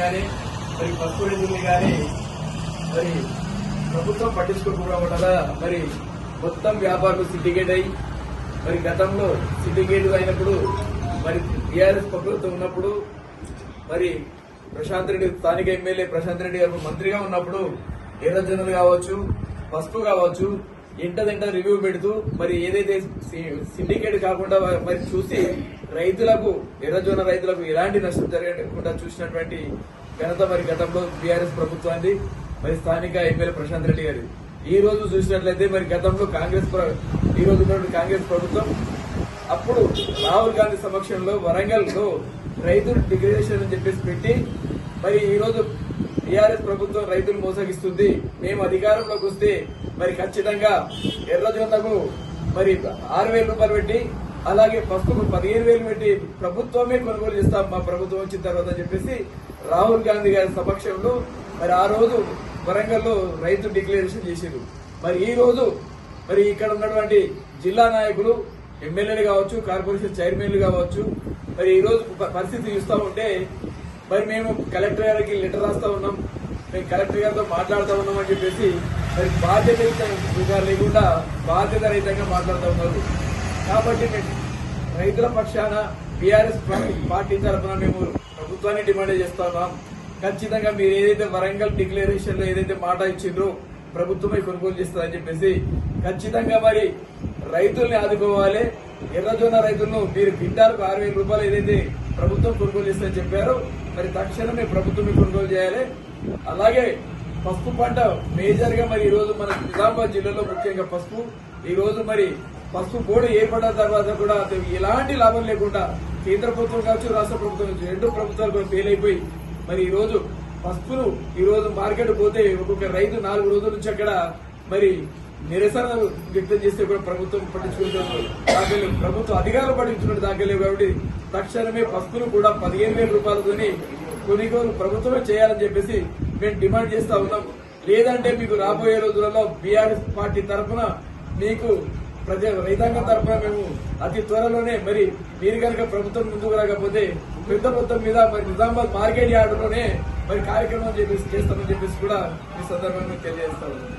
కానీ మరి పసుపు రైతుల్ని కానీ మరి ప్రభుత్వం పట్టించుకోకుండా వల్ల మరి మొత్తం వ్యాపారులు సిండికేట్ అయ్యి మరి గతంలో సిండికేట్ అయినప్పుడు మరి టీఆర్ఎస్ ప్రభుత్వం ఉన్నప్పుడు మరి ప్రశాంత్ రెడ్డి స్థానిక ఎమ్మెల్యే ప్రశాంత్ రెడ్డి గారు మంత్రిగా ఉన్నప్పుడు ఎర్రజనులు కావచ్చు పసుపు కావచ్చు ఇంటదింట రివ్యూ పెడుతూ మరి ఏదైతే సి- సిండికేట్ కాకుండా మరి చూసి రైతులకు ఎర్రజోన రైతులకు ఎలాంటి నష్టం జరగకుండా చూసినటువంటి ఘనత మరి గతంలో బీఆర్ఎస్ ప్రభుత్వాన్ని మరి స్థానిక ఎమ్మెల్యే ప్రశాంత్ రెడ్డి గారి. ఈ రోజు చూసినట్లయితే మరి గతంలో కాంగ్రెస్ ప్ర- ఈ రోజు ఉన్నటువంటి కాంగ్రెస్ ప్రభుత్వం అప్పుడు రాహుల్ గాంధీ సమక్షంలో వరంగల్లో రైతులు డిగ్రేడేషన్ అని చెప్పేసి పెట్టి మరి ఈ రోజు టీఆర్ఎస్ ప్రభుత్వం రైతులు మోసగిస్తుంది. మేము అధికారంలోకి వస్తే మరి ఖచ్చితంగా ఎర్రజొన్నకు మరి ఆరు వేల రూపాయలు పెట్టి అలాగే పసుపుకు పదిహేను వేలు పెట్టి ప్రభుత్వమే కొనుగోలు చేస్తాం. మా ప్రభుత్వం వచ్చిన తర్వాత అని చెప్పేసి రాహుల్ గాంధీ గారి సమక్షంలో మరి ఆ రోజు వరంగల్లో రైతు డిక్లరేషన్ చేసిండ్రు. మరి ఈ రోజు మరి ఇక్కడ ఉన్నటువంటి జిల్లా నాయకులు ఎమ్మెల్యేలు కావచ్చు కార్పొరేషన్ చైర్మన్లు కావచ్చు మరి ఈ రోజు పరిస్థితి చూస్తూ ఉంటే మరి మేము కలెక్టర్ గారికి లెటర్ రాస్తా ఉన్నాం. మేము కలెక్టర్ గారితో మాట్లాడుతూ ఉన్నాం అని చెప్పేసి మరి బాధ్యత రహితంగా లేకుండా బాధ్యత రహితంగా మాట్లాడుతూ ఉన్నారు. కాబట్టి మేము రైతుల పక్షాన బీఆర్ఎస్ పార్టీ తరఫున మేము ప్రభుత్వాన్ని డిమాండ్ చేస్తా ఉన్నాం. ఖచ్చితంగా మీరు ఏదైతే వరంగల్ డిక్లరేషన్లో ఏదైతే మాట ఇచ్చిండ్రో ప్రభుత్వమే కొనుగోలు చేస్తుందని చెప్పేసి ఖచ్చితంగా మరి రైతుల్ని ఆదుకోవాలి. ఎర్రజొన్న రైతులను మీరు గింటాలకు ఆరు వేల రూపాయలు ఏదైతే ప్రభుత్వం కొనుగోలు చేస్తుందని చెప్పారు మరి తక్షణమే ప్రభుత్వమే కొనుగోలు చేయాలి. అలాగే పసుపు పంట మేజర్గా మరి ఈ రోజు మన నిజామాబాద్ జిల్లాలో ముఖ్యంగా పసుపు. ఈ రోజు మరి పసుపు బోర్డు ఏర్పడిన తర్వాత కూడా ఎలాంటి లాభం లేకుండా కేంద్ర ప్రభుత్వం కావచ్చు రాష్ట్ర ప్రభుత్వం కావచ్చు రెండు ప్రభుత్వాలు కూడా ఫెయిల్ అయిపోయి మరి ఈ రోజు పసుపును ఈ రోజు మార్కెట్ పోతే ఒక్కొక్క రైతు నాలుగు రోజుల నుంచి అక్కడ మరి నిరసనలు వ్యక్తం చేస్తే కూడా ప్రభుత్వం పట్టించుకుంటున్నారు దాఖలు ప్రభుత్వం అధికారులు పట్టించుకున్న దాఖలేవు కాబట్టి తక్షణమే పసుపును కూడా పదిహేను వేల రూపాయలతోని కొనుగోలు ప్రభుత్వమే చేయాలని చెప్పేసి మేము డిమాండ్ చేస్తా ఉన్నాం. లేదంటే మీకు రాబోయే రోజులలో బీఆర్ఎస్ పార్టీ తరఫున మీకు ప్రజా రైతాంగం తరఫున మేము అతి త్వరలోనే మరి మీరు కనుక ప్రభుత్వం ముందుకు రాకపోతే పెద్ద మొత్తం మీద మరి నిజామాబాద్ మార్కెట్ యార్డులోనే మరి కార్యక్రమం చేసి చేస్తామని చెప్పేసి కూడా ఈ సందర్భంగా తెలియజేస్తా ఉన్నాం.